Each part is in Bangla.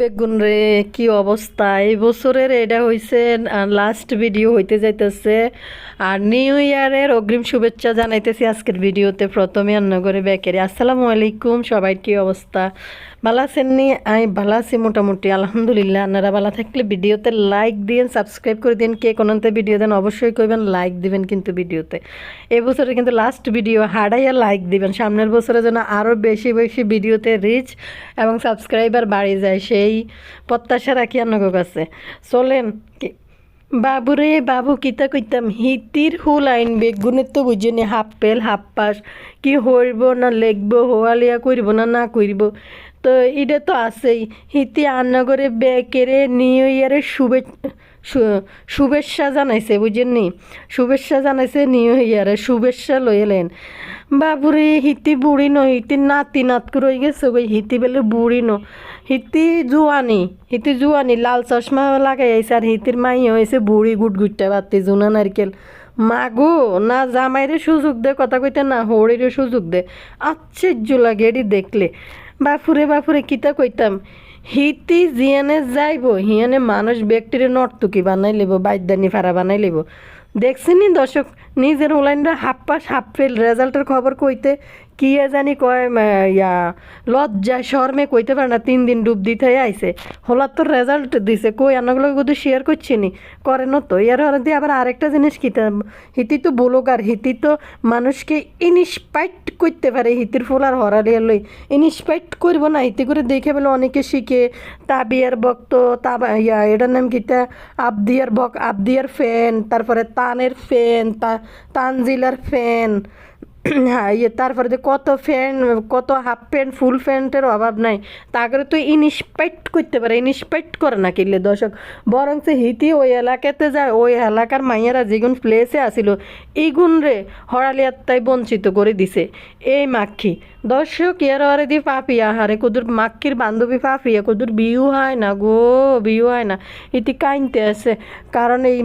বেগুন রে, কি অবস্থা? এই বছরের এটা হইছে লাস্ট ভিডিও হইতে যাইতেছে। আর নিউ ইয়ারের অগ্রিম শুভেচ্ছা জানাইতেছি আজকের ভিডিওতে প্রথমে অন্নগরে বেকেরে আসসালামু আলাইকুম, সবাই কি অবস্থা? ভালো আছেন নি? আমি ভালো আছি মোটামুটি, আলহামদুলিল্লাহ। আপনারা ভালো থাকলে ভিডিওতে লাইক দিন সাবস্ক্রাইব করে দিন কে কোনতে ভিডিও দেন, অবশ্যই করবেন লাইক দিবেন কিন্তু ভিডিওতে এবছরে কিন্তু লাস্ট ভিডিও হাড়াইয়া লাইক দিবেন। সামনের বছরে যেন আরও বেশি বেশি ভিডিওতে রিচ এবং সাবস্ক্রাইবার বাড়ি যায়। সেই প্রত্যাশা রাখি আপনার কাছে চলেন বাবুরে, বাবু, কিতা কইতাম, হিতির হুল আইন বেগুনের তো বুঝিনি হাফ পেল, হাফ পাস কি হইব না লিখব, হোয়ালিয়া করিব না না করিব তো এটা তো আছেই, হিতি আন্নাগরে বেকেরে নিউ ইয়ারের শুভেচ্ছা শুভেচ্ছা জানাইছে বুঝেননি শুভেচ্ছা জানাইছে নিউ ইয়ারে শুভেচ্ছা লই এলেন বাবুরে, হিতি বুড়ি ন হিতি নাতি নাত করে গেছে হিতি বেলে বুড়ি ন হিতি জুয়ানি হিতি জুয়ানি, লাল চশমা লাগাই আইছে আর হিতির মাই হয়েছে বুড়ি গুট গুটটা বাতি, জুনা নারকেল। মাগো, না জামাইরে সুযোগ দে, কথা কইতে না হৌড়িরে সুযোগ দে। আশ্চর্য লাগে এটি দেখলে। বাপুরে বাপুরে, কিতা কইতাম? হিতি জিয়ানে যাইব, হিয়ানে মানুষ ব্যক্তিরে নর্তুকি বানাই লিব বাইদানি ফাড়া বানাই লিব দেখছিনি দর্শক, নিজের ওলাইনরা হাফ পাস হাফ ফেল, রেজাল্টের খবর কইতে কি জানি কয় ইয়া লজ্জা শর্মে কইতে পারে না, তিন দিন ডুব দিতে আইছে। হলার তো রেজাল্ট দিছে, কই আনাগুলো কিন্তু শেয়ার করছি নি? করে না তো, এর হরে দিয়ে আবার আরেকটা জিনিস কি হিতি তো ব্লগার হিতি তো মানুষকে ইনস্পাইট করতে পারে, হিতির ফুল আর হরালিয়া লই। ইনস্পাইট করব না, হিতি করে দেখে বলে অনেকে শিখে, তাবিয়ার বক্ত তাবা, ইয়া, এটার নাম কিতা আবদিয়ার বক আবদিয়ার ফ্যান তারপরে তানের ফ্যান তা, তানজিলার ফ্যান ইয়ে তারপরে যে কত ফ্যান কত হাফ প্যান্ট ফুল প্যান্টের অভাব নাই। তাগরে তো ইনস্পাইট করতে পারে ইনস্পাইট করে না কিনলে দর্শক। বরং সে হিতি ওই এলাকাতে যায়, ওই এলাকার মাইয়ারা যেগুন প্লেসে আসিল এইগুন রে হরালিয়ার তাই বঞ্চিত করে দিছে। এই মাক্ষি। দর্শক, ইয়ার হরে দি পাপিয়া হারে কুদুর মাক্কির বান্ধবী পাপিয়া কুদুর বিউ হয় না গো বিউ হয় না। ইতি কাইনতে আছে কারণ এই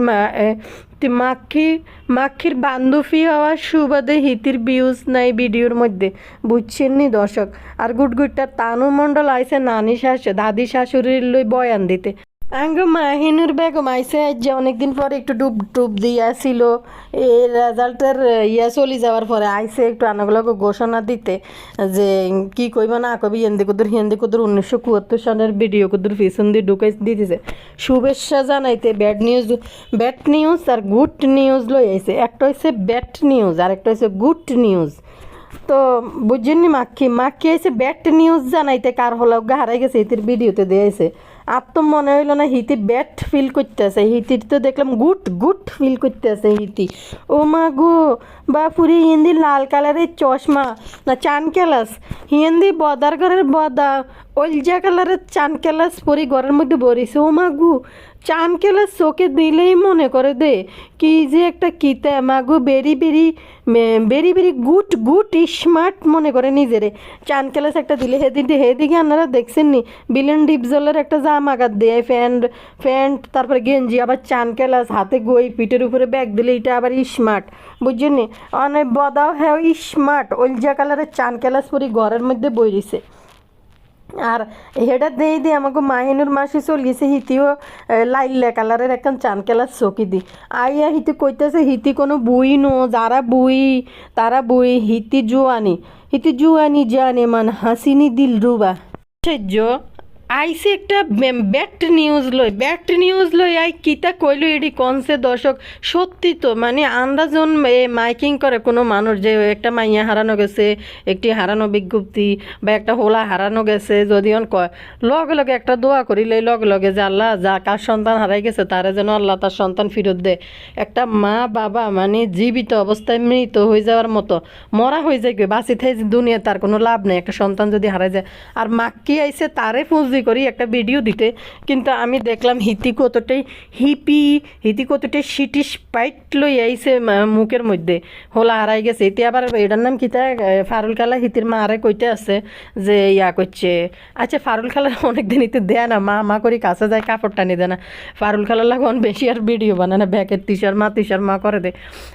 মা এ, তি মাক্ষি মাক্ষির বান্ধবী হওয়ার সুবাদে হিতির ভিউজ নাই ভিডিওর মধ্যে। বুঝছেন নি দর্শক? আর গুটগুটটা তানু মণ্ডল আইসে নানি শাশু দাদি শাশুড়ির লই বয়ান দিতে। আঙ্গ মাহিনুর বেগম আইসে যে অনেকদিন পরে একটু ডুব টুব দিয়ে আসিল এই রেজাল্টের ইয়া চলে যাওয়ার পরে আইসে একটু আনাগুলোকে ঘোষণা দিতে যে কি কইব না কবি হিন্দি কুদুর হিন্দি কুদুর উনিশশো কুয়াত্তর সালের ভিডিও কুদুর পিছন দিয়ে ঢুকাই দিতেছে। শুভেচ্ছা জানাইতে ব্যাড নিউজ ব্যাড নিউজ আর গুড নিউজ লই আইছে। একটা হচ্ছে ব্যাড নিউজ আর একটা হচ্ছে গুড নিউজ তো বুঝছেননি মাক্ষি? মাক্ষি আইসে ব্যাড নিউজ জানাইতে কার হলো? হারাই গেছে হিতির ভিডিওতে দিয়েছে আর তো মনে হইল না হিতি ব্যাট ফিল করতেছে। হিতির তো দেখলাম গুট গুট ফিল করতেছে হিতি। ও মা গো, বাপুরি, হিন্দি লাল কালারের চশমা না চান কেলাস হিন্দি বদার ঘরের বদা, ওলজা কালারের চান কেলাস পরি ঘরের মধ্যে বরিস ও মা গু চান কেলাস চোখে দিলেই মনে করে দে, কি যে একটা কিতা, মাগু বেরি বেরি বেরি বেরি গুট গুড স্মার্ট মনে করে নিজেরে। চান কেলাস একটা দিলে, হেদিন হেদিকে আপনারা দেখছেন নি, বিলেন ডিপজলের একটা জামা কাট দেয় প্যান্ট প্যান্ট তারপরে গেঞ্জি, আবার চান কেলাস হাতে গই, পিঠের উপরে ব্যাগ দিলে এটা আবার স্মার্ট বুঝছেন অনেক বদাও হ্যাঁ স্মার্ট ওলজা কালারের চান কেলাস পরি ঘরের মধ্যে বইরিছে। আর হেডার দেই দিয়ে আমাকে মাহিনুর মাসি চল গেছে হিতিও লাইল্লা কালারের একখান চান কেলার চকি দি। আইয়া হিতি কইতেছে, হিতি কোনো বুই নো, যারা বুই, তারা বুই, হিতি জুয়ানি। হিতি জুয়ানি জানে মান হাসিনি দিল রুবা। আশ্চর্য। আইসে একটা ব্যাট নিউজ লই ব্যাট নিউজ লই আই কিতা কইলো এডি কনসে দর্শক? সত্যি তো মানে আন্দাজন এ মাইকিং করে কোনো মানুষ যে একটা মাইয়া হারানো গেছে, একটি হারানো বিজ্ঞপ্তি বা একটা হোলা হারানো গেছে, যদি অন কয়, লগে লগে একটা দোয়া করি করিলে লগে লগে যে আল্লাহ যা কার সন্তান হারাই গেছে, তারা যেন আল্লাহ তার সন্তান ফেরত দেয় একটা মা বাবা মানে জীবিত অবস্থায় মৃত হয়ে যাওয়ার মতো, মরা হয়ে যায় বাঁচি থাই দুনিয়া তার কোনো লাভ নেই, একটা সন্তান যদি হারাই যায়। আর মাক্কি আইসে তারে পুঁজি করি, একটা ভিডিও দিতে। কিন্তু আমি দেখলাম হিতি কতটাই হিপি হিতি কতটাই সিটি স্পাইট লই আইসে মুখের মধ্যে। হোলা হারাই গেছে। এতে আবার এটার নাম কিতা ফারুল খালা হিতির মা আরে কইতে আছে যে ইয়া করছে আচ্ছা ফারুল খালা অনেকদিন ইতে দেয় না, মা মা করি কাছে যায় কাপড় টানি দেয় না। ফারুল খালা লাগান বেশি আর ভিডিও বানায় না ব্যাকের তিসার মা তিসার মা করে দে।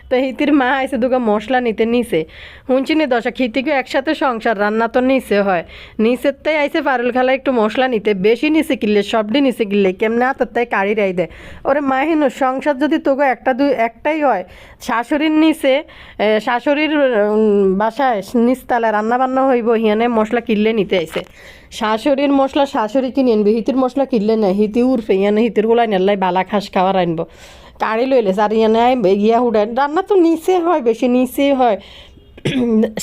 তো হিতির মা আইসে দুগা মশলা নিতে নিছে। শুনছি নি দশা হিতিকে একসাথে সংসার রান্না তো নিচে হয়। নিচের তাই আইসে ফারুল খালা একটু মশলা নিতে, বেশি নিচে কিনলে, সবটি নিচে কিনলে কেমনে হাতের তাই কাড়ি রাই দেয়। ওরে মাহিন সংসার যদি তোকে একটা দুই একটাই হয়, শাশুড়ির নিচে শাশুড়ির বাসায় নিচতলায় রান্না বান্না হইব, হিয়ানে মশলা কিনলে নিতে আইছে। শাশুড়ির মশলা শাশুড়ি কিনে আনবে, হিতির মশলা কিনলে না, হিতি উরফে ইয়ানে হিতির গোলাই নেল্লাই বালা খাস খাওয়ার আনব। কাড়ি লইলে আর ইয়ানে গিয়া হুডায়, রান্না তো নিচে হয়, বেশি নিচেই হয়।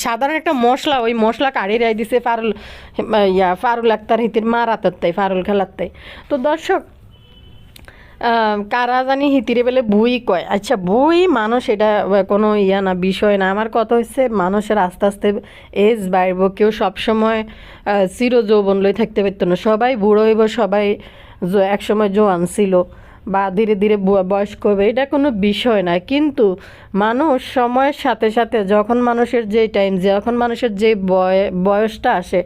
সাধারণ একটা মশলা, ওই মশলা কাড়ি রাই দিছে ফারুল, ইয়া, ফারুল আক্তার হিতির মা রাতের তাই, ফারুল খেলার তাই। তো দর্শক কারা জানি হিতিরে বেলে বই কয়। আচ্ছা বই মানুষ এটা কোনো ইয়া না, বিষয় না। আমার কথা হচ্ছে মানুষের আস্তে আস্তে এজ বাড়ব। কেউ সবসময় চির যৌবন লই থাকতে পারতো না। সবাই বুড়ো হইব, সবাই একসময় জোয়ান ছিল। বা ধীরে ধীরে বয়স্ক হবে, এটা কোনো বিষয় না। কিন্তু মানুষ সময়ের সাথে সাথে যখন মানুষের যে টাইম যখন মানুষের যে বয় বয়সটা আসে,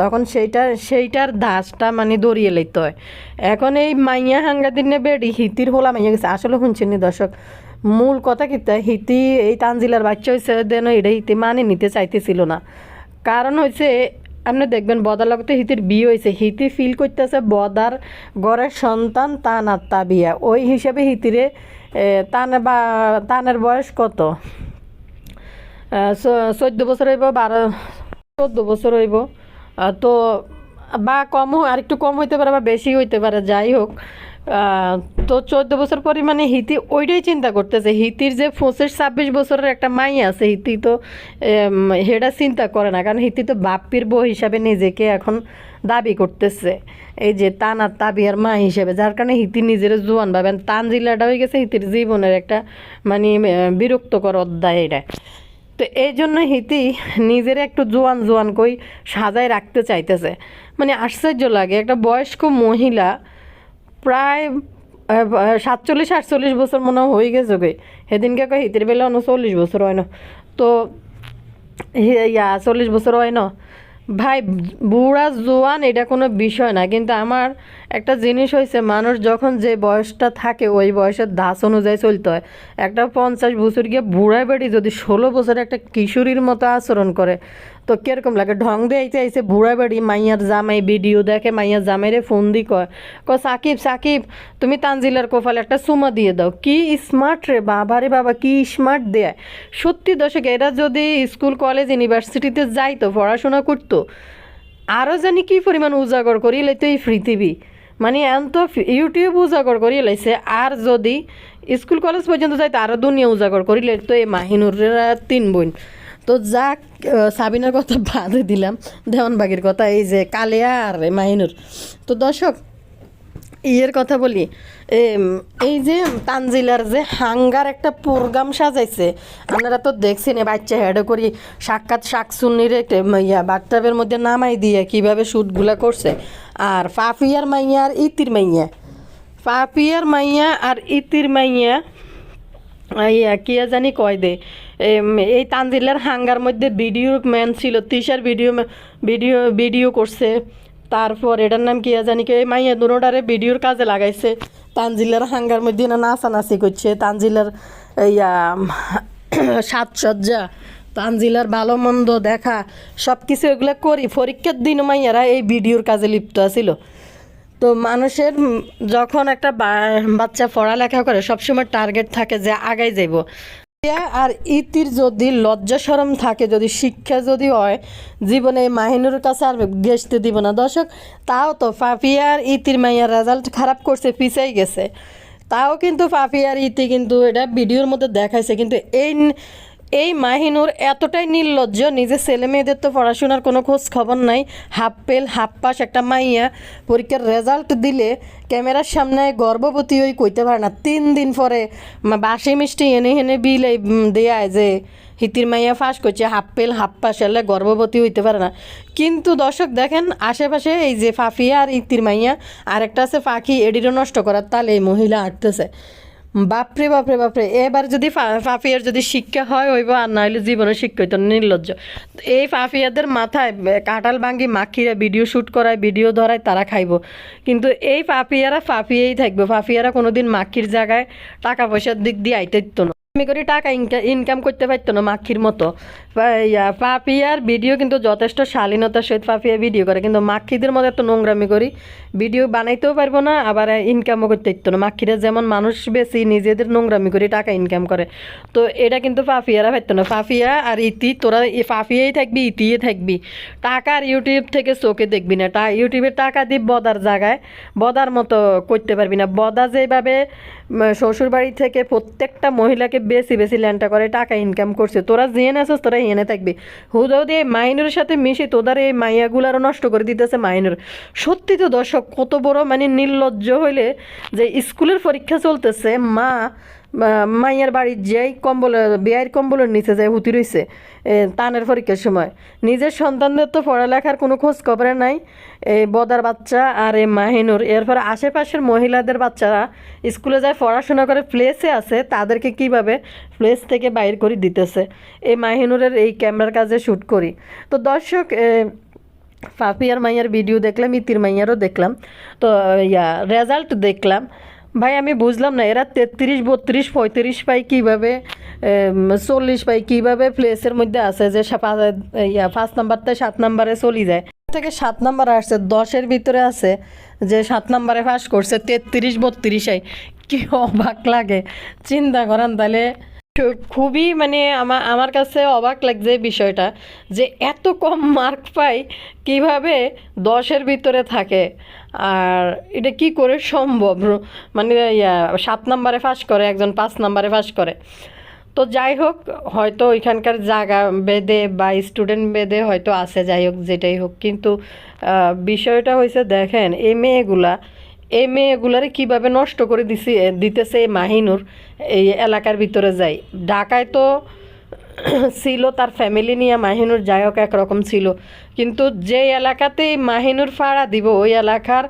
তখন সেইটা, সেইটার দাসটা মানে দড়িয়ে লইতে হয়। এখন এই মাইয়া হাঙ্গা দিনে বেড়ি, হিতির হোলা মাইয়া গেছে। আসলে শুনছেন দর্শক, মূল কথা কি হিতি এই তানজিলার বাচ্চা হয়েছে দেন এটা হিতি মানে নিতে চাইতেছিল না। কারণ হয়েছে আপনি দেখবেন বদার লগতে হিতির বিয়ে হয়েছে হিতি ফিল করতেছে বদার গড়ের সন্তান তান আর তা বিয়া ওই হিসাবে হিতিরে তানে বা, তানের বয়স কত? চোদ্দ বছর হইব, বারো, চোদ্দ বছর হইব। তো বা কম আর একটু কম হইতে পারে বা বেশি হইতে পারে, যাই হোক। তো চোদ্দ বছর পরে মানে হিতি ওইটাই চিন্তা করতেছে। হিতির যে পঁচিশ, ছাব্বিশ বছরের একটা মাই আছে, হিতি তো হেটা চিন্তা করে না, কারণ হিতি তো বাপ্পির বউ হিসাবে নিজেকে এখন দাবি করতেছে। এই যে তান আর তাবিয়ার মা হিসেবে, যার কারণে হিতি নিজের জোয়ান ভাবেন তান জিল্লাটা হয়ে গেছে হিতির জীবনের একটা মানে বিরক্তকর অধ্যায় এটা। তো এই জন্য হিতি নিজের একটু জোয়ান জোয়ান কই সাজায় রাখতে চাইতেছে। মানে আশ্চর্য লাগে, একটা বয়স্ক মহিলা প্রায় সাতচল্লিশ, আটচল্লিশ বছর মনে হয় গেছে গে। সেদিনকে কয়, হিতির বেলা উনচল্লিশ বছর হয় না। তো ইয়া, চল্লিশ বছর হয় না। ভাই বুড়া জোয়ান এটা কোনো বিষয় না। কিন্তু আমার একটা জিনিস হয়েছে মানুষ যখন যে বয়সটা থাকে, ওই বয়সের দাস অনুযায়ী চলতে হয়। একটা পঞ্চাশ বছর গিয়ে বুড়া বেড়ি যদি ষোলো বছর একটা কিশোরীর মতো আচরণ করে তো কীরকম লাগে? ঢং দিয়ে আইতে আইসে বুড়া বেড়ি, মাইয়ার জামাই, ভিডিও দেখে মাইয়ার জামাইরে ফোন দি কয় ক সাকিব সাকিব, তুমি তানজিলার কোফালে একটা সুমা দিয়ে দাও। কি স্মার্ট রে বাবা রে বাবা, কি স্মার্ট দেয়। সত্যি দশক এরা যদি স্কুল, কলেজ ইউনিভার্সিটিতে যাইতো, পড়াশোনা করতো আরও জানি কি পরিমাণ উজাগর করি লাইতো এই পৃথিবী। মানে এন তো ফি- ইউটিউব উজাগর করি লাইছে, আর যদি স্কুল, কলেজ পর্যন্ত যাইতো আরও দুনিয়া উজাগর করি লাইতো এই মাহিনুরেরা তিন বোন। তো যাক সাবিনার কথা বাদে দিলাম। দেওয়ানবাগির কথা, এই যে কালিয়া আর মাহিনুর তো দর্শক, ইয়ের কথা বলি এই যে তানজিলার যে হাঙ্গার একটা প্রোগ্রাম সাজাইছে, আপনারা তো দেখছেন বাচ্চা হেডে করি সাক্ষাৎ শাকসুন্নির ইয়া বাথটাবের মধ্যে নামাই দিয়ে কীভাবে শ্যুটগুলা করছে। আর ফাফিয়ার মাইয়া আর ইতির মাইয়া। ফাফিয়ার মাইয়া আর ইতির মাইয়া ইয়া কিয়া জানি কয় দে। এই তানজিলার হাঙ্গার মধ্যে ভিডিও ম্যান ছিল, তিশার ভিডিও ভিডিও ভিডিও করছে। তারপর এটার নাম কিয়া জানি কে মাইয়া দুনোটারে ভিডিওর কাজে লাগাইছে। তানজিলার হাঙ্গার মধ্যে না নাচানাচি করছে। তানজিলার ইয়া, সাজসজ্জা, তানজিলার ভালো মন্দ দেখা সব কিছু এগুলো করি। পরীক্ষার দিন মাইয়ারা এই ভিডিওর কাজে লিপ্ত আছিল। তো মানুষের যখন একটা বাচ্চা পড়ালেখা করে, সবসময় টার্গেট থাকে যে আগাই যাইব। আর ইতির যদি লজ্জা সরম থাকে, যদি শিক্ষা যদি হয়, জীবনে মাহিনুর কাছে আর গেসতে দিব না। দর্শক, তাও তো ফাফিয়ার ইতির মাইয়ার রেজাল্ট খারাপ করছে, পিছাই গেছে। তাও কিন্তু ফাফিয়ার ইতি কিন্তু এটা ভিডিওর মধ্যে দেখাইছে, কিন্তু এই এই মাহিনুর এতটাই নির্লজ্জ নিজের ছেলে মেয়েদের তো পড়াশোনার কোনো খোঁজ খবর নাই, হাফ পেল, হাফ পাস একটা মাইয়া, পরীক্ষার রেজাল্ট দিলে ক্যামেরার সামনে গর্ভবতী ওই কইতে পারে না। তিন দিন পরে বাসি মিষ্টি এনে হেনে বিল দেয়ায় যে হিতির মাইয়া ফাঁস করছে, হাফ পেল, হাফ পাস এলে গর্ভবতী হইতে পারে না। কিন্তু দর্শক দেখেন, আশেপাশে এই যে ফাফিয়া আর ইতির মাইয়া আর একটা আছে পাখি এডিরও নষ্ট করার তাহলে এই মহিলা আটতেছে বাপরে বাপরে বাপরে। এবার যদি ফাফিয়ার যদি শিক্ষা হয় ওইব আর না হইলে জীবনে শিক্ষা হইতো নির্লজ্জ। এই ফাফিয়াদের মাথায় কাঁটাল ভাঙ্গি মাখিরা ভিডিও শ্যুট করায় ভিডিও ধরায়, তারা খাইব। কিন্তু এই ফাফিয়ারা ফাফিয়েই থাকবে। ফাফিয়ারা কোনোদিন মাখির জায়গায় টাকা পয়সার দিক দিয়ে আইতে দিত না। আমি করি টাকা ইনকাম করতে পারতো না মাখির মতো। পাপিয়ার ভিডিও কিন্তু যথেষ্ট শালীনতার সহিত পাপিয়া ভিডিও করে। কিন্তু মাখিদের মতো এত নোংরামি করি ভিডিও বানাইতেও পারব না, আবার ইনকামও করতে পারতো না। মাখিরা যেমন মানুষ বেশি, নিজেদের নোংরামি করে টাকা ইনকাম করে। তো এটা কিন্তু পাপিয়ারা পারতো না। পাপিয়া আর ইতি, তোরা পাপিয়াই থাকবি, ইতিয়ে থাকবি। টাকা আর ইউটিউব থেকে চোখে দেখবি না। টা ইউটিউবে টাকা দিয়ে বদার জায়গায় বদার মতো করতে পারবি না। বদা যেভাবে শ্বশুর বাড়ি থেকে প্রত্যেকটা মহিলাকে বেশি বেশি ল্যান্ডটা করে, টাকা ইনকাম করছে। তোরা জেনে আসো তোরা এনে থাকবি। হুদাও দিয়ে মাইনের সাথে মিশে, তোদের এই মাইয়াগুলারও নষ্ট করে দিতেছে মাইনের। সত্যি তো দর্শক, কত বড় মানে নির্লজ্জ হইলে যে স্কুলের পরীক্ষা চলতেছে, মা- মাইয়ার বাড়ির যেই কম্বল বিয়ের কম্বলের নিচে যায় হুতি রইছে এ, তানের পরীক্ষার সময়। নিজের সন্তানদের তো পড়ালেখার কোনো খোঁজ খবরে নাই এই বদার বাচ্চা আর এই মাহিনুর এরপর আশেপাশের মহিলাদের বাচ্চারা স্কুলে যায় পড়াশোনা করে প্লেসে আছে তাদেরকে কীভাবে প্লেস থেকে বাইর করে দিতেছে? এই মাহিনুরের এই ক্যামেরার কাজে শ্যুট করি। তো দর্শক এ, পাপিয়ার মাইয়ার ভিডিও দেখলাম ইতির মাইয়ারও দেখলাম। তো ইয়া রেজাল্ট দেখলাম। ভাই, আমি বুঝলাম না, এরা তেত্রিশ, বত্রিশ, পঁয়ত্রিশ পাই কীভাবে চল্লিশ পাই কীভাবে প্লেসের মধ্যে আছে যে ইয়া, পাঁচ নাম্বারটা সাত নাম্বারে চলি যায়। থেকে সাত নাম্বার আসছে, দশের ভিতরে আছে যে সাত নাম্বারে পাস করছে তেত্রিশ বত্রিশাই কী অবাক লাগে। চিন্তা করেন তাহলে। খুবই মানে আমার আমার কাছে অবাক লাগছে বিষয়টা যে এত কম মার্ক পাই কীভাবে দশের ভিতরে থাকে। আর এটা কি করে সম্ভব? মানে সাত নাম্বারে ফাঁস করে, একজন পাঁচ নাম্বারে ফাঁস করে। তো যাই হোক, হয়তো ওইখানকার জায়গা বেদে বা স্টুডেন্ট বেদে হয়তো আছে, যাই হোক, যেটাই হোক। কিন্তু বিষয়টা হয়েছে দেখেন, এই মেয়েগুলা এই মেয়েগুলারে কীভাবে নষ্ট করে দিছি দিতেছে এই মাহিনুর, এই এলাকার ভিতরে যাই। ঢাকায় তো ছিল, তার ফ্যামিলি নিয়ে মাহিনুর যাই হোক একরকম ছিল। কিন্তু যে এলাকাতে এই মাহিনুর ফাড়া দিব, ওই এলাকার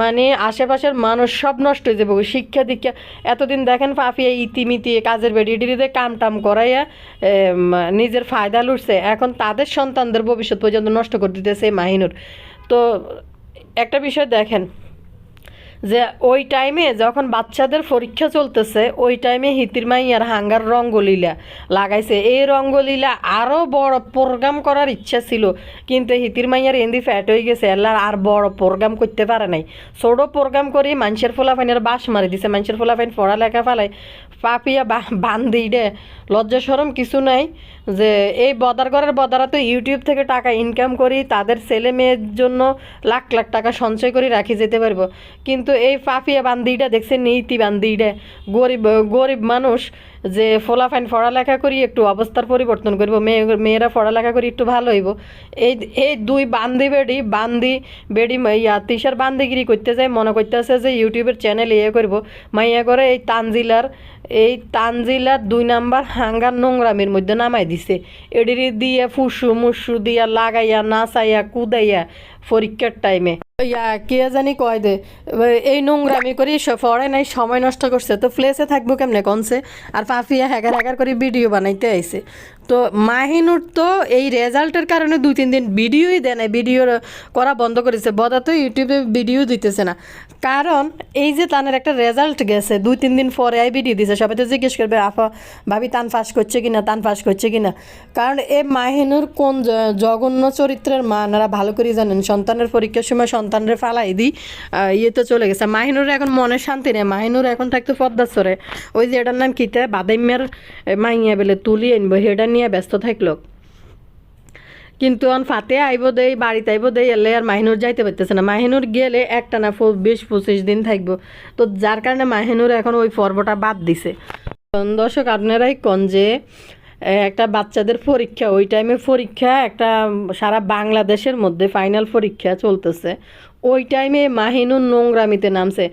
মানে আশেপাশের মানুষ সব নষ্ট হয়ে যাবে। শিক্ষা দীক্ষা, এতদিন দেখেন পাফিয়া ইতিমিতি কাজের বেডিডিতে কাম টাম করাইয়া নিজের ফায়দা লুটছে। এখন তাদের সন্তানদের ভবিষ্যৎ পর্যন্ত নষ্ট করে দিতেছে মাহিনুর। তো একটা বিষয় দেখেন যে ওই টাইমে যখন বাচ্চাদের পরীক্ষা চলতেছে, ওই টাইমে হিতির মাইয়ার হাঙ্গার রঙ্গলীলা লাগাইছে। এই রঙ্গলীলা আরও বড় প্রোগ্রাম করার ইচ্ছা ছিল, কিন্তু হিতির মাইয়ার এন্দি ফ্যাট হয়ে গেছে, এল্লার আর বড় প্রোগ্রাম করতে পারে নাই। ছোট প্রোগ্রাম করে মানুষের ফোলাফাইনের বাস মারি দিছে, মানুষের ফোলাফাইন পড়ালেখা ফালাই পাপিয়া বান্ধি দে লজ্জা সরম কিছু নাই যে এই বদার ঘরের বদারা তো ইউটিউব থেকে টাকা ইনকাম করি তাদের ছেলে মেয়ের জন্য লাখ লাখ টাকা সঞ্চয় করে রাখি যেতে পারব। কিন্তু এই পাপিয়া বান্দিটা দেখছেন নীতি বান্দিটা। গরিব গরিব মানুষ যে ফোলাফাইন পড়ালেখা করি, একটু অবস্থার পরিবর্তন করব, মেয়ে, মেয়েরা পড়ালেখা করি, একটু ভালো হইব। এই এই দুই বান্দি বেডি বান্দি বেডি ইয়া তিসার বান্দিগিরি করতে যায় মনে করতেছে যে ইউটিউবের চ্যানেল ইয়ে করব। মাইয়া করে এই তানজিলার এই তানজিলার দুই নাম্বার হাঙ্গার নোংরামের মধ্যে নামাই দিছে। এডিরি দিয়ে ফুসু মুসু দিয়া লাগাইয়া, নাচাইয়া, কুদাইয়া পরীক্ষার টাইমে ইয়া, কে জানি কয় দে, এই নোংরামি করি পড়ে নাই, সময় নষ্ট করছে। তো প্লেসে থাকব কেমনে, কনসে? আর পাফিয়া হ্যাগার হ্যাগার করে ভিডিও বানাইতে আইছে। তো মাহিনুর তো এই রেজাল্টের কারণে দুই তিন দিন ভিডিওই দেয় না ভিডিও করা বন্ধ করেছে। বদা তো ইউটিউবে ভিডিও দিতেছে না। কারণ এই যে তানের একটা রেজাল্ট গেছে দুই তিন দিন পরে আই ভিডিও দিছে। সবাই তো জিজ্ঞেস করবে আফা ভাবি তান ফাঁস করছে কিনা তান ফাঁস করছে কিনা? কারণ এ মাহিনুর কোন জঘন্য চরিত্রের মা আপনারা ভালো করে জানেন সন্তানের পরীক্ষার সময় সন্তানের ফালাই দিই আহ, ইয়েতে চলে গেছে। মাহিনুর এখন মনে শান্তি নেই। মাহিনুর এখন থাকতো পদ্মাচরে ওই যে এটার নাম কিতে বাদাইমের মাইয়া বেলে তুলি আনব সেটা নিয়ে ব্যস্ত থাকল। কিন্তু অন ফাতে আইব দেই, বাড়িতে আইব দেই, এলে আর মাহিনুর যাইতে পারতেছে না। মাহিনুর গেলে একটা না বিশ, পঁচিশ দিন থাকব। তো যার কারণে মাহিনুর এখন ওই পর্বটা বাদ দিছে। দর্শক, আপনারাই কন যে একটা বাচ্চাদের পরীক্ষা, ওই টাইমে পরীক্ষা, একটা সারা বাংলাদেশের মধ্যে ফাইনাল পরীক্ষা চলতেছে। ওই টাইমে মাহিনুর নোংরামিতে নামছে।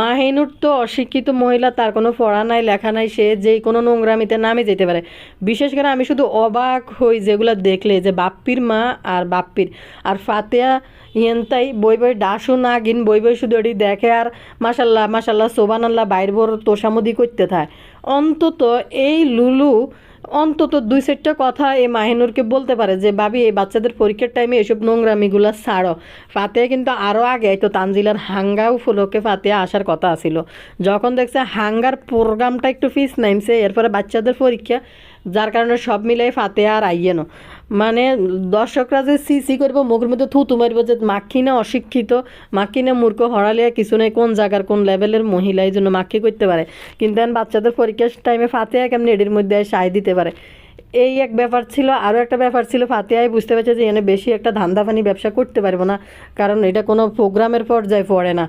মাহিনুর তো অশিক্ষিত মহিলা, তার কোনো পড়া নাই, লেখা নাই, সে যে কোনো নোংরামিতে নামে যেতে পারে। বিশেষ করে আমি শুধু অবাক হই যেগুলো দেখলে, যে বাপ্পির মা আর বাপ্পির। আর ফাতেয়া ইয়েন্তাই বই বই ডাসু না গিন বই বই শুধু এটি দেখে আর মাসাল্লাহ মাসাল্লাহ সোবান আল্লাহ বাইর বোর তোষামদি করতে থাকে অন্তত এই লুলু অন্তত দুই চারটা কথা এই মাহিনুরকে বলতে পারে যে, ভাবি, এই বাচ্চাদের পরীক্ষার টাইমে এসব নোংরামিগুলো ছাড়ো। ফাতেয়া কিন্তু আরও আগে তো তানজিলার হাঙ্গাও ফুলকে ফাতেহা আসার কথা আছিল। যখন দেখছে হাঙ্গার প্রোগ্রামটা একটু ফিস নামছে, এরপরে বাচ্চাদের পরীক্ষা যার কারণে সব মিলাই ফাতে আর আইয়েনো মানে দর্শকরা যে সি সি করব, মুখের মধ্যে থুতু মারবো যে মাখিনে অশিক্ষিত মাখিনে মূর্খ, হরালিয়া কিছু নেই, কোন জায়গার কোন লেভেলের মহিলা এই জন্য মাক্ষি করতে পারে। কিন্তু বাচ্চাদের পরীক্ষার টাইমে ফাতে কেমনি এডির মধ্যে সায় দিতে পারে? এই এক ব্যাপার ছিল, আরও একটা ব্যাপার ছিল, ফাতেহাই বুঝতে পারছে যে এনে বেশি একটা ধান্দাফানি ব্যবসা করতে পারব না, কারণ এটা কোনো প্রোগ্রামের পর্যায়ে পড়ে না।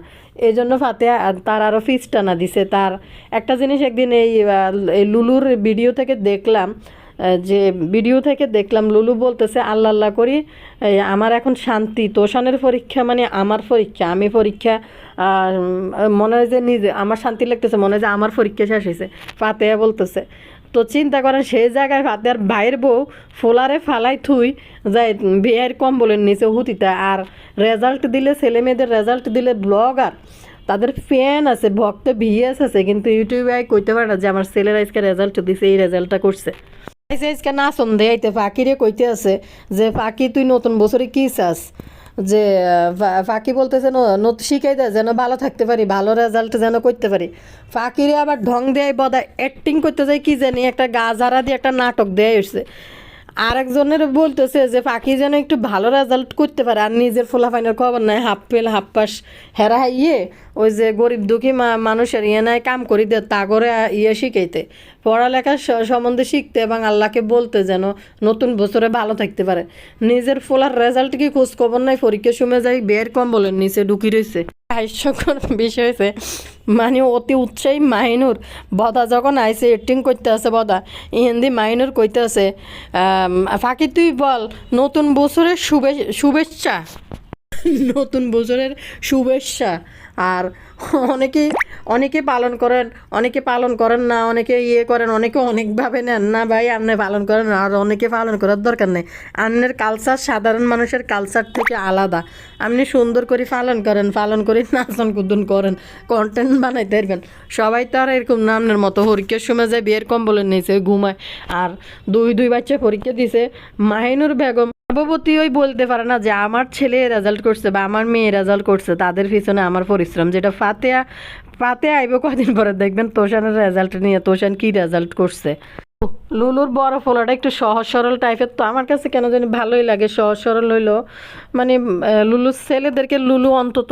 এই জন্য ফাতেহা তার আরও ফিসটা না দিছে। তার একটা জিনিস একদিন এই লুলুর ভিডিও থেকে দেখলাম যে ভিডিও থেকে দেখলাম, লুলু বলতেছে, আল্লাহ আল্লাহ করি আমার এখন শান্তি, তোষানের পরীক্ষা মানে আমার পরীক্ষা, আমি পরীক্ষা মনে হয় যে নিজে, আমার শান্তি লাগতেছে, মনে হয় যে আমার পরীক্ষা শেষ হয়েছে। ফাতেহা বলতেছে তো চিন্তা করেন, সেই জায়গায় ফাতেহার ভাইয়ের বউ ফোলারে ফালাই থুই যাই বিয়ের কম্বলের নিচে হুতিতা। আর রেজাল্ট দিলে, ছেলে মেয়েদের রেজাল্ট দিলে ব্লগার তাদের ফ্যান আছে, ভক্ত ভিএস আছে, কিন্তু ইউটিউবে কইতে পারে না যে আমার ছেলের আজকে রেজাল্ট দিছে, এই রেজাল্টটা করছে। আজকে না সন্ধে আইতে ফাঁকিরে কইতে আছে যে, ফাঁকি, তুই নতুন বছরে কি চাস? যে ফাঁকি বলতেছে নতুন শিখাই দেয়, যেন ভালো থাকতে পারি, ভালো রেজাল্ট যেন করতে পারি। ফাঁকিরে আবার ঢং দেয়, বদায় অ্যাক্টিং করতে যায়, কি জানি, একটা গাজারা দিয়ে একটা নাটক দেয় এসছে আরেকজনের বলতেছে যে পাখি যেন একটু ভালো রেজাল্ট করতে পারে, আর নিজের ফোলাফাইনের খবর নাই, হাফ ফেল হাফ পাস হেরা ইয়ে ওই যে গরিব দুঃখী মানুষের ইয়ে নাই, কাম করি দে, তা করে ইয়ে শিখাইতে। পড়ালেখা সম্বন্ধে শিখতে এবং আল্লাহকে বলতে যেন নতুন বছরে ভালো থাকতে পারে। নিজের ফোলার রেজাল্ট কি খোঁজ খবর নাই, পরীক্ষার সময় যাই বের কম বলেন নিচে ঢুকি রয়েছে হাস্যকর বিষয় হয়েছে মানে অতি উৎসাহী মাইনুর বদা যখন আইসে এডিটিং করতে আছে বদা, হিন্দি মাইনুর কইতে আছে ফাঁকি তুই বল, নতুন বছরের শুভে- শুভেচ্ছা। নতুন বছরের শুভেচ্ছা। আর অনেকে অনেকে পালন করেন, অনেকে পালন করেন না, অনেকে ইয়ে করেন, অনেকে অনেকভাবে নেন না ভাই আপনি পালন করেন আর অনেকে পালন করার দরকার নেই। আপনার কালচার সাধারণ মানুষের কালচার থেকে আলাদা। আপনি সুন্দর করে পালন করেন, পালন করে নাচন, কুদন করেন কন্টেন্ট বানাইতে পারবেন। সবাই তো আর এরকম না আপনার মতো পরীক্ষার সময় যায় বিয়ের কম্বলের নিচে ঘুমায়, আর দুই দুই বাচ্চা পরীক্ষা দিছে, মাহিনুর বেগম ওই বলতে পারে না যে আমার ছেলে রেজাল্ট করছে বা আমার মেয়ে রেজাল্ট করছে, তাদের পিছনে আমার পরিশ্রম। যেটা ফাতেয়া ফাতে আইব কদিন পরে দেখবেন তোষানের রেজাল্ট নিয়ে, তোষান কি রেজাল্ট করছে। লুলুর বড় ফোলাটা একটু সহজ সরল টাইপের তো আমার কাছে কেন জানি ভালোই লাগে, সহজ সরল হইল। মানে লুলুর ছেলেদেরকে লুলু অন্তত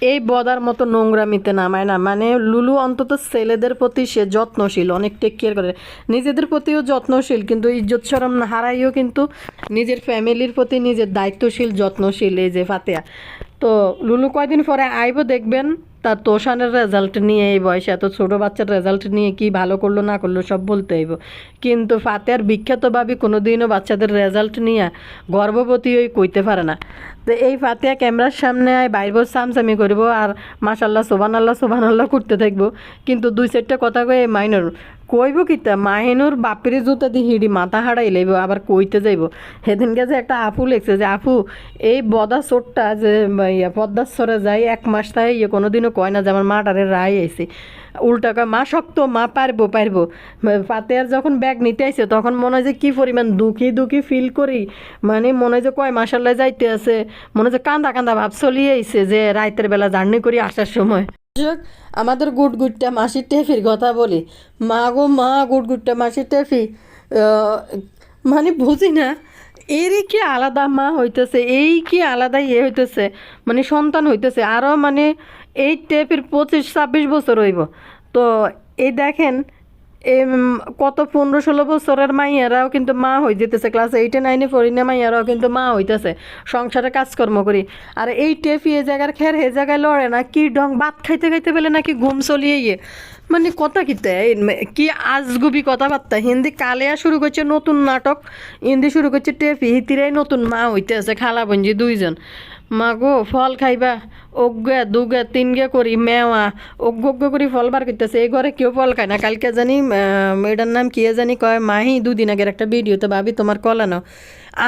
এই বদার মতো নোংরামিতে নামায় না। মানে লুলু অন্তত ছেলেদের প্রতি সে যত্নশীল, অনেক টেক কেয়ার করে। নিজেদের প্রতিও যত্নশীল, কিন্তু ইজ্জত সরম হারাইও কিন্তু নিজের ফ্যামিলির প্রতি নিজের দায়িত্বশীল, যত্নশীল এই যে ফাতেয়া। তো লুলু কয়দিন পরে আইব দেখবেন। তার তোষানের রেজাল্ট নিয়ে এই বয়সে, এত ছোটো বাচ্চার রেজাল্ট নিয়ে কি ভালো করল, না করল, সব বলতে হইব। কিন্তু ফাতেহার বিখ্যাতভাবে কোনো দিনও বাচ্চাদের রেজাল্ট নিয়ে গর্ভবতী ওই কইতে পারে না। তো এই ফাতেহা ক্যামেরার সামনে আয়, বাইর সামসামি করব আর মাসাল্লাহ সোবান আল্লাহ সোবান আল্লাহ করতে থাকব। কিন্তু দুই চারটা কথা কয়ে মাইনর কইব কিতা মাহিনুর বাপের জুতা দিয়ে হিড়ি মাথা হারাই লইব, আবার কইতে যাইব। সেদিনকে যে একটা আপু লেখছে যে, আপু, এই বদা চোরটা যে পদ্মাশ্বরে যাই এক মাস তাই ইয়ে কোনোদিনও কয় না যে, আমার মাটারে রায় আইসি উল্টা কয়, মা শক্ত, মা পারব পারব। পাতে আর যখন ব্যাগ নিতে আইছে, তখন মনে হয় যে, কী পরিমাণ দুঃখী দুঃখী ফিল করি। মানে মনে হয় যে, কয় মাসাল্লাহ যাইতে আছে। মনে হয় যে, কান্দা কান্দা ভাব চলিয়ে আইছে যে, রাইতের বেলা জার্নি করি আসার সময়। আমাদের গুড গুডটা মাসির টেফির কথা বলি। মা গো মা গুড গুডটা মাসির টেফি। মানে বুঝি না, এরই কি আলাদা মা হইতেছে, এই কি আলাদা ইয়ে হইতেছে মানে সন্তান হইতেছে। আরও মানে এই টেপের পঁচিশ ছাব্বিশ বছর হইব। তো এই দেখেন কত পনেরো ষোলো বছরের মাইয়ারাও কিন্তু মা হয়ে যেতেছে ক্লাস এইটে নাইনে পড়ি মাইয়ারাও কিন্তু মা হইতেছে, সংসারে কাজকর্ম করি। আর এই টেপি এ জায়গার খের, হে জায়গায় লড়ে না, কি ডং ভাত খাইতে খাইতে পেলে নাকি ঘুম চলিয়ে গিয়ে। মানে কথা কিতে কি আজগুবি কথাবার্তা। হিন্দি কালেয়া শুরু করছে নতুন নাটক হিন্দি শুরু করছে টেপি হিতিরাই নতুন মা হইতে আছে খালা বঞ্জি দুইজন। মাগো, ফল খাইবা। অজ্ঞা, দুগা, তিনগে করি, মেওয়া। অজ্ঞ অজ্ঞ করি ফল বার করতেছে এই ঘরে কেউ ফল খায় না। কালকে জানি এটার নাম কি জানি কয়, মাহি, দুদিন আগের একটা ভিডিওতে ভাবি তোমার কলানো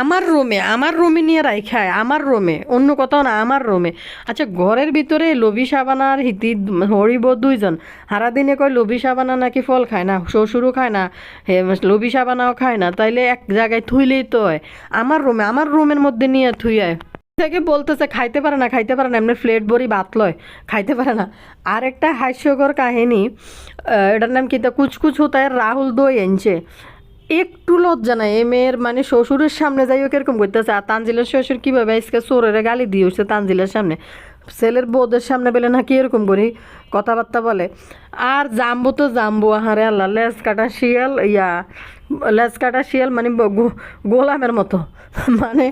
আমার রুমে আমার রুমে নিয়ে রাই খায়, আমার রুমে। অন্য কোথাও না, আমার রুমে। আচ্ছা ঘরের ভিতরে লবি সাবানা আর হিতি হরিব দুইজন। সারাদিনে কয় লবি সাবানা নাকি ফল খায় না, শ্বশুরও খায় না, হে লবি সাবানাও খায় না। তাইলে এক জায়গায় থুইলেই তো হয়। আমার রুমে, আমার রুমের মধ্যে নিয়ে থুইয়ায় থেকে বলতেছে, খাইতে পারে না, খাইতে পারে না। এমনি প্লেট বড়ি ভাত লয়, খাইতে পারে না। আর একটা হাস্যকর কাহিনী এটার নাম কি? তা কুচকুচ হতায় রাহুল দই এনছে। একটু লজ্জা নাই, এই মেয়ের মানে শ্বশুরের সামনে যাই ওকে এরকম করতেছে। আর তানজিলের শ্বশুর কীভাবে আজকে চোরের গালি দিয়ে উঠছে তানজিলের সামনে? ছেলের বউদের সামনে বেলে নাকি এরকম করি? কথাবার্তা বলে। আর জাম্বু তো জাম্বু, আহারে আল্লাহ, লেজ কাটা শিয়াল, ইয়া, লেজ কাটা শিয়াল মানে গোলামের মতো। মানে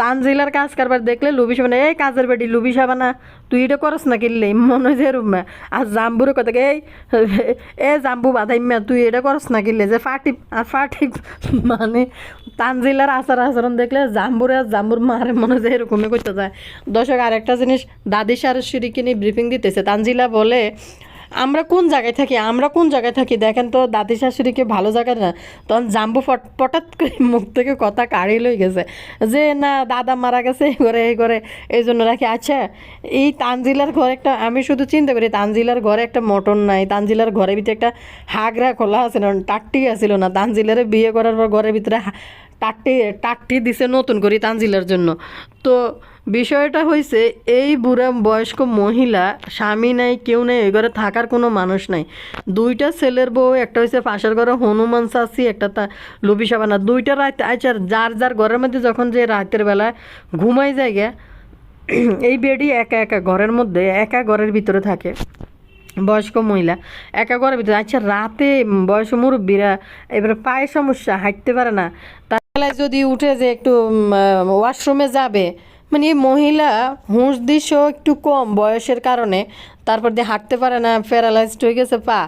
তানজিলার কাজ কারবার দেখলে লুবি সাবানা, এই কাজের বেটি লুবি সাবানা, তুই এটা করস না কিনলে মনে হয় যে রুমা আর জাম্বুর কথা এই, এ জাম্বু বাধাইম্যা তুই এটা করস না কিনলে যে ফাটিপ আর ফাটিপ মানে তানজিলার আচার আচরণ দেখলে জাম্বুরে আর জাম্বুর মারে মনে হয় যে এরকমই করতে যায়। দর্শক, আরেকটা জিনিস, দাদি শাশুড়িকে নিয়ে ব্রিফিং দিতেছে। তানজিলা বলে আমরা কোন জায়গায় থাকি? আমরা কোন জায়গায় থাকি? দেখেন তো, দাদি শাশুড়িকে ভালো জায়গায় না, তখন জাম্বু পটাত করে মুখ থেকে কথা কাড়ি লই গেছে যে, না, দাদা মারা গেছে, এই করে এই করে এই জন্য রাখি আচ্ছা এই তানজিলার ঘরে একটা, আমি শুধু চিন্তা করি, তানজিলার ঘরে একটা মটন নাই, তানজিলার ঘরের ভিতরে একটা হাগরা খোলা আছে না টাকটি আছিল না, তানজিলারে বিয়ে করার পর ঘরের ভিতরে টাকটি টাকটি দিছে নতুন করে তানজিলার জন্য। তো বিষয়টা হয়েছে এই বুড়া বয়স্ক মহিলা, স্বামী নাই, কেউ নেই, ওই ঘরে থাকার কোনো মানুষ নাই। দুইটা ছেলের বউ, একটা হয়েছে পাশের ঘরে হনুমান চাষি একটা তা লবি সাবানা। দুইটা রাত আচ্ছা যার যার ঘরের মধ্যে যখন যে রাতের বেলা ঘুমাই যায় এই বেডি একা একা, ঘরের মধ্যে একা ঘরের ভিতরে থাকে। বয়স্ক মহিলা, একা ঘরের ভিতরে। আচ্ছা রাতে বয়স্ক মুরব্বীরা, এবারে পায়ে সমস্যা, হাঁটতে পারে না। তার যদি উঠে যে একটু ওয়াশরুমে যাবে মানে মহিলা হুঁশ দৃশ্য একটু কম বয়সের কারণে, তারপর দিয়ে হাঁটতে পারে না প্যারালাইজড হয়ে গেছে পা।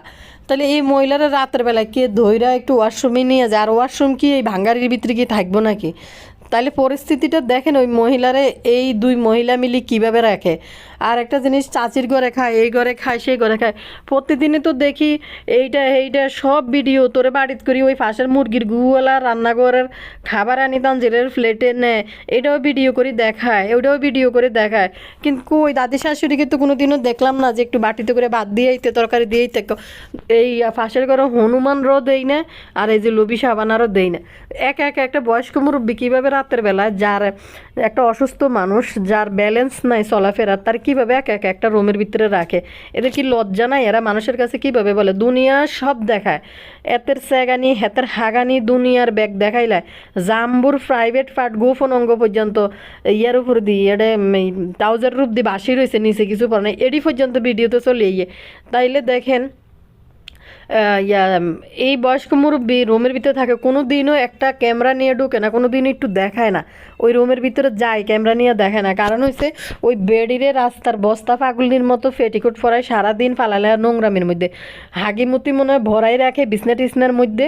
তাহলে এই মহিলারা রাতের বেলায় কে ধৈরা একটু ওয়াশরুমে নিয়ে যায়? আর ওয়াশরুম কি এই ভাঙ্গারির ভিতরে কি থাকব নাকি? তাহলে পরিস্থিতিটা দেখেন ওই মহিলারা, এই দুই মহিলা মিলি কীভাবে রাখে? আর একটা জিনিস চাচির ঘরে খায়, এই ঘরে খায়, সেই ঘরে খায়। প্রতিদিনে তো দেখি এইটা এইটা, সব ভিডিও তোরে বাড়িত করি, ওই ফাঁসের মুরগির গুওয়ালা রান্নাঘরের খাবার আনি তানজিরের প্লেটে নেয় এটাও ভিডিও করে দেখায়, ওটাও ভিডিও করে দেখায়। কিন্তু ওই দাদি শাশুড়িকে তো কোনোদিনও দেখলাম না যে একটু বাটিতে করে ভাত দিয়ে আইতে, তরকারি দিয়ে আইতে। এই ফাঁসের ঘরে হনুমানরও দেই না, আর এই যে লবি সাবানারও দেই না। এক এক একটা বয়স্ক মুরব্বী কীভাবে রাতের বেলায় যার একটা অসুস্থ মানুষ, যার ব্যালেন্স নাই চলাফেরার, তার কীভাবে এক এক একটা রুমের ভিতরে রাখে? এদের কি লজ্জা নাই? এরা মানুষের কাছে কীভাবে বলে? দুনিয়া সব দেখায়। এতের স্যাগানি হেতের হাগানি দুনিয়ার ব্যাগ দেখাইলায়। জাম্বুর প্রাইভেট পার্ট গোপন অঙ্গ পর্যন্ত ইয়ার উপর দিয়ে এডে ট্রাউজার রূপ দিয়ে বাসি রয়েছে, নিচে কিছু পরে এডি পর্যন্ত ভিডিওতে চলে ইয়ে তাইলে দেখেন এই বয়স্ক মুরব্বী রুমের ভিতরে থাকে কোনো দিনও একটা ক্যামেরা নিয়ে ঢুকে না কোনো দিনও একটু দেখায় না। ওই রুমের ভিতরে যায়, ক্যামেরা নিয়ে দেখায় না। কারণ হচ্ছে ওই বেডিরে রাস্তার বস্তা পাগলির মতো ফেটিকুট ফরায় সারাদিন ফালালে নোংরামের মধ্যে। হাগিমতি মনে হয় ভরাই রাখে বিছনা টিসনার মধ্যে।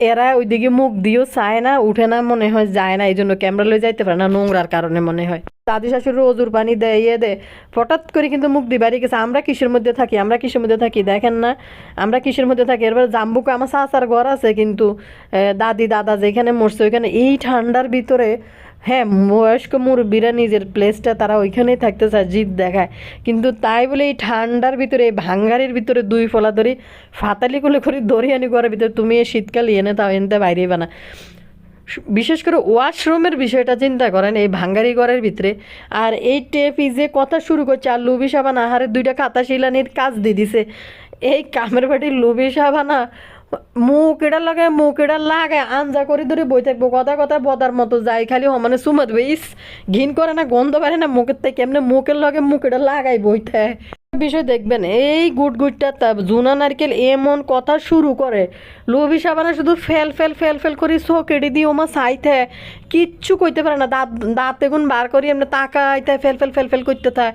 এরা ওইদিকে মুখ দিয়েও চায় না, উঠে না, মনে হয় যায় না এই জন্য ক্যামেরা লয়ে যাইতে পারে না, নোংরার কারণে মনে হয়। দাদি শাশুড়ি অজুর পানি দেয় ইয়ে দেয়। হঠাৎ করে কিন্তু মুখ বাড়ি গেছে, আমরা কিসের মধ্যে থাকি? আমরা কিসের মধ্যে থাকি? দেখেন না, আমরা কিসের মধ্যে থাকি? এবার জাম্বুকে আমার চাচার ঘর আছে কিন্তু দাদি, দাদা যেখানে মরছে, ওইখানে এই ঠান্ডার ভিতরে হ্যাঁ বয়স্ক মুরব্বীরা নিজের প্লেসটা তারা ওইখানেই থাকতে চায়, জিদ দেখায়। কিন্তু তাই বলে এই ঠান্ডার ভিতরে, এই ভাঙ্গারির ভিতরে দুই ফলা ধরি ফাতালি করে করে ধরি আনি ঘরের ভিতরে, তুমি এই শীতকাল এনে তাও এনতে বাইরে বানা। বিশেষ করে ওয়াশরুমের বিষয়টা চিন্তা করেন, এই ভাঙ্গারি ঘরের ভিতরে। আর এই টেপি যে কথা শুরু করছে, আর লুবি সাবান আহারের দুইটা খাতা শিলানির কাজ দিয়ে দিছে। এই কামের বাটির লুবি সাবানা মুখ লাগায় মুখ এটা লাগায় আঞ্জা করে ধরে বই থাকব, কথা কথা বদার মতো যাই, খালি মানে সুমাত ইস, ঘিন করে না, গন্ধ পারে না মুখের থেকে এমনি মুখের লগে মুখ লাগাই বই থাকে বিষয় দেখবেন, এই গুট গুটটা জুনা নারকেল এমন কথা শুরু করে, লোভি সাবানা শুধু ফেল ফেল ফেল ফেল করি কেটে দিয়ে ওমা চাইতে কিচ্ছু কইতে পারে না, দাঁত দাঁত এগুন বার করি এমনি তাকাইতে ফেল ফেল ফেল ফেল করতে থাকে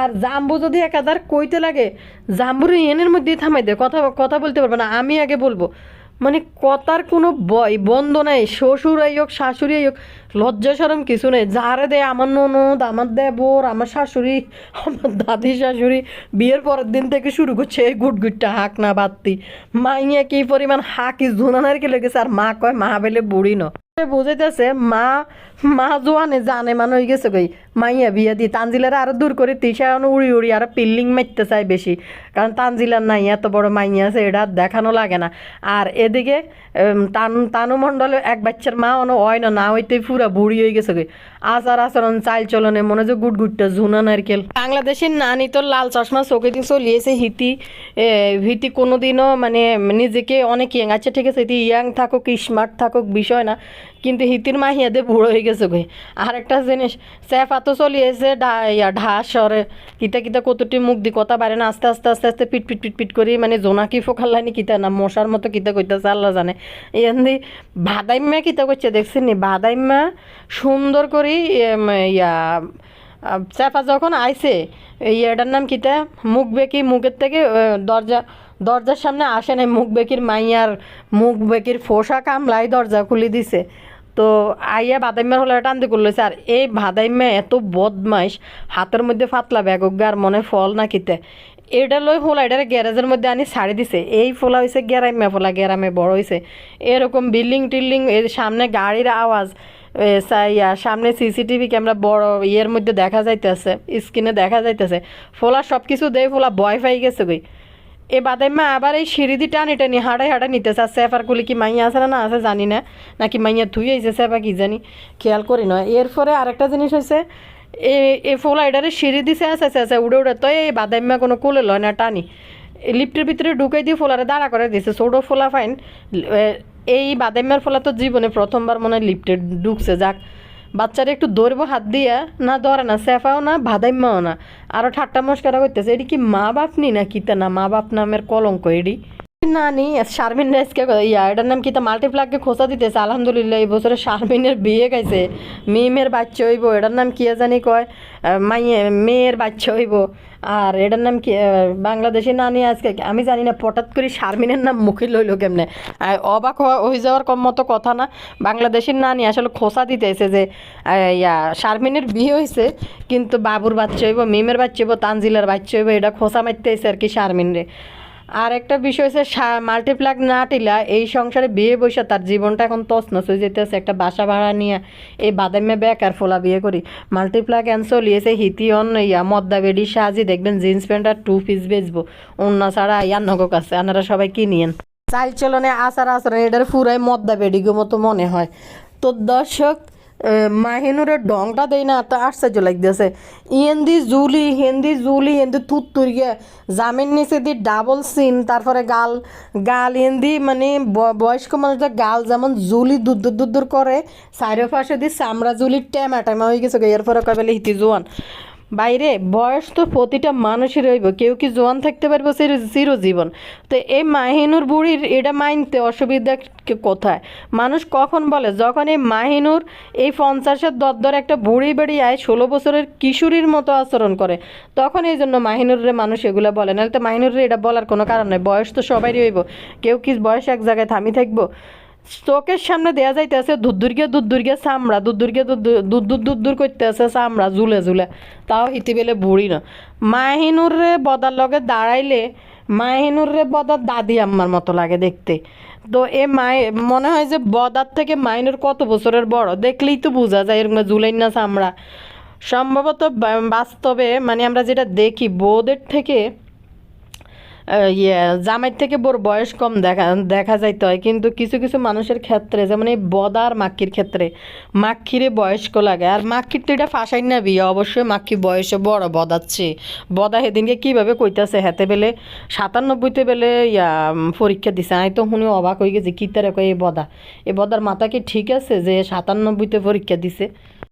আর জাম্বু যদি একাধার কইতে লাগে, জাম্বুর এনের মধ্যে থামাই দেয়। কথা কথা বলতে পারবে না, আমি আগে বলব। মানে কথার কোনো বয় বন্ধ নাই, শ্বশুরাই হোক শাশুড়ি হোক লজ্জা সরম কিছু নেই। যারে দেয় আমার ননদ, আমার দেবর, আমার শাশুড়ি, আমার দাদি শাশুড়ি, বিয়ের পরের দিন থেকে শুরু করছে এই গুট গুটটা হাঁক না বাত্তি। মাইয়া কি পরিমাণ হাঁকি জুনানার কি লেগেছে আর মা কয়, মা বেলে বুড়ি ন। বুঝাইতেছে, মা মা জোয়ানে জানে মানে হয়ে গেছে কই, মাইয়া বিয়া দি। তানজিলার আরও দূর করে তিসা উড়ি উড়ি আরও পিল্লিং মারতে চায় বেশি। কারণ তানজিলার নাই, এত বড় মাইয়া আছে, এটা দেখানো লাগে না। আর এদিকে তান মণ্ডলে এক বাচ্চার মা অন হয় না হইতে পুরা বুড়ি হয়ে গেছে আচার আচরণ, চাল চলনে, মনে যে গুট গুটটা ঝুনা নারকেল। বাংলাদেশের নানি তো লাল চশমা চোখে দিয়ে চলিয়েছে হিতি হিতি কোনোদিনও মানে নিজেকে অনেক ইয়াং আচ্ছা ঠিক আছে ইয়াং থাকুক স্মার্ট থাকুক, বিষয় না। কিন্তু হিতির মাহিয়াদে বুড়ো হয়ে গেছে গই আর একটা জিনিস স্যাফা তো চলিয়েছে ইয়া ঢাস সরে কিতা কিতা কতটি মুখ দি কথা বাড়ে না আস্তে আস্তে আস্তে আস্তে পিট পিট পিট পিট করি মানে জোনাকি ফোকাল্লানি কিতা না মশার মতো কিতা কইতাছে আল্লাহ জানে। এমনি ভাদাইম্যা কিতা করছে দেখছেন? নি ভাদাইম্যা সুন্দর করি ইয়া আহ, যখন আইছে এই এটার নাম কিতা? মুখ বেকি মুখের থেকে দরজা দরজার সামনে আসে নাই মুখ বেকির মাইয়ার মুখ বেকির ফোসা কামলাই দরজা খুলে দিছে। তো আইয়া বাদাইম্যার হলে টানতে করলেছে আর এই বাদাইম্যা এত বদমাইশ হাতের মধ্যে ফাতলা ব্যাগক আর মনে ফল না কিতে এটা লই ফোলা এটার গ্যারেজের মধ্যে আনি ছাড়ি দিছে। এই ফোলা হয়েছে গ্যারাইম্যা ফোলা গ্যারামে বড় হয়েছে এরকম বিল্ডিং টিল্ডিং এর সামনে গাড়ির আওয়াজ এ, সা- ইয়া সামনে সিসিটিভি ক্যামেরা বড় ইয়ের মধ্যে দেখা যাইতেছে স্ক্রিনে দেখা যাইতেছে। ফোলা সব কিছু দেয় ফোলা ভয় পাই গেছে গই এ বাদাইমা আবার এই সিঁড়ি দি টানি টানি হাঁটাই হাঁটা নিতেছে। আর সেফার কুলি কি মাইয়া আছে না না আছে জানি না। নাকি মাইয়া ধুই আইছে সেফা কি জানি, খেয়াল করি নয় এরপরে আরেকটা জিনিস হয়েছে এ ফোলা এটারে সিঁড়ি দিছে, আছে আছে উড়ে উড়ে, তো এই বাদাইমা কোনো কোলে লয় না, টানি। লিফটের ভিতরে ঢুকাই দিয়ে ফোলারে দাঁড়া করে দিছে। ছোটো ফোলা ফাইন এই বাদাইমার ফোলা তো জীবনে প্রথমবার মনে হয় লিফটে ঢুকছে, যাক। বাচ্চারা একটু ধরবো হাত দিয়া, না ধরে না সেফাও না ভাদাইমাও না। আরও ঠাট্টা মস্কারা করতেছে। এটি কি মা বাপ নি না কিতা না? মা বাপ নামের কলঙ্ক এডি নানি শারমিন রেসকে ইয়া, এটার নাম কিতা মাল্টিপ্লাককে খোঁচা দিতেছে, আলহামদুলিল্লাহ, এই বছরে শারমিনের বিয়ে গেছে মিমের বাচ্চা হইব, এটার নাম কি জানি কয়? মাইয়ে, মেয়ের বাচ্চা হইব। আর এটার নাম কি বাংলাদেশি নানি আজকে, আমি জানি না, হঠাৎ করে শারমিনের নাম মুখে লইলো কেমনে? অবাক হয়ে যাওয়ার কম মতো কথা না। বাংলাদেশের নানি আসলে খোসা দিতেছে যে ইয়া শারমিনের বিয়ে হয়েছে কিন্তু বাবুর বাচ্চা হইব, মিমের বাচ্চা হইব, তানজিলার বাচ্চা হইব, এটা খোসা মারতেছে আর কি শারমিন রে আর একটা বিষয় হচ্ছে মাল্টিপ্লাক না টিলা এই সংসারে বিয়ে বসে তার জীবনটা এখন তছনছ হয়ে যেতেছে একটা বাসা ভাড়া নিয়ে এই বাদামে বেকার ফোলা বিয়ে করি। মাল্টিপ্লাক ক্যান্সেল লিয়েছে হিতিয়ন ইয়া, মদ্দা বেডি সাজি, দেখবেন জিন্স প্যান্ট আর টু পিস বেচবো। অন্য ছাড়া ইয়ার নগক আছে, আপনারা সবাই কিনিয়েন চাল চলনে আচার আচরণ এটার ফুরাই মদ্দা বেডিগো মতো মনে হয়। তো দর্শক মাহিনুরের ডংটা দেয় না, তা আশ্চর্য লাগতেছে। ইয়েন্দি জুলি, হেন্দি জুলি, হেন্দি তুরিয়ে জামিন নিচে দি ডাবল সিন তারপরে গাল গাল এন্দি মানে বয়স্ক মানুষদের গাল যেমন জুলি দুধুর দুধর করে চারো পাশে দি চামড়া জুলি টেমা টেমা হয়ে গেছে এরপরে কবে হিতি জোয়ান। বাইরে, বয়স তো প্রতিটা মানুষই রইব কেউ কি জোয়ান থাকতে পারব চির- চিরজীবন? তো এই মাহিনুর বুড়ির এটা মাইনতে অসুবিধা কোথায়? মানুষ কখন বলে? যখন এই মাহিনুর এই পঞ্চাশের দরদর একটা বুড়ি বেড়ি আয় ষোলো বছরের কিশোরীর মতো আচরণ করে, তখন এই জন্য মাহিনুরে মানুষ এগুলো বলে। নাহলে তো মাহিনুরে এটা বলার কোনো কারণ নেই। বয়স তো সবারই হইব। কেউ কি বয়স এক জায়গায় থামি থাকব? চোখের সামনে দেয়া যাইতেছে দুধুরগে দুধুরগে চামড়া দুধুরগে দুধ দুধ দুধ দূর করতে আছে চামড়া ঝুলে ঝুলে। তাও হিতি বেলে বুড়ি না। মাহিনুরে বদার লগে দাঁড়াইলে, মাহিনুরে বদার দাদি আম্মার মতো লাগে দেখতে। তো এ মাই, মনে হয় যে বদার থেকে মাইনুর কত বছরের বড়, দেখলেই তো বোঝা যায় এরকম ঝুলাই না চামড়া। সম্ভবত বাস্তবে মানে আমরা যেটা দেখি বউদের থেকে ইয়ে জামাইয়ের থেকে বোর বয়স কম দেখা দেখা যাইতে হয়। কিন্তু কিছু কিছু মানুষের ক্ষেত্রে, যেমন এই বদা আর মাক্কির ক্ষেত্রে মাক্কিরে বয়স্ক লাগে। আর মাক্কির তো এটা ফাঁসাই না বিয়ে, অবশ্যই মাক্কি বয়সে বড় বদাচ্ছে। বদা সেদিনকে কীভাবে কইতাছে, হাতে বেলে সাতানব্বইতে বেলে ইয়া পরীক্ষা দিছে। আমি তো শুনে অবাক হয়ে গেছি, কী তারা কয় এই বদা? এই বদার মাথা কি ঠিক আছে যে সাতানব্বইতে পরীক্ষা দিছে?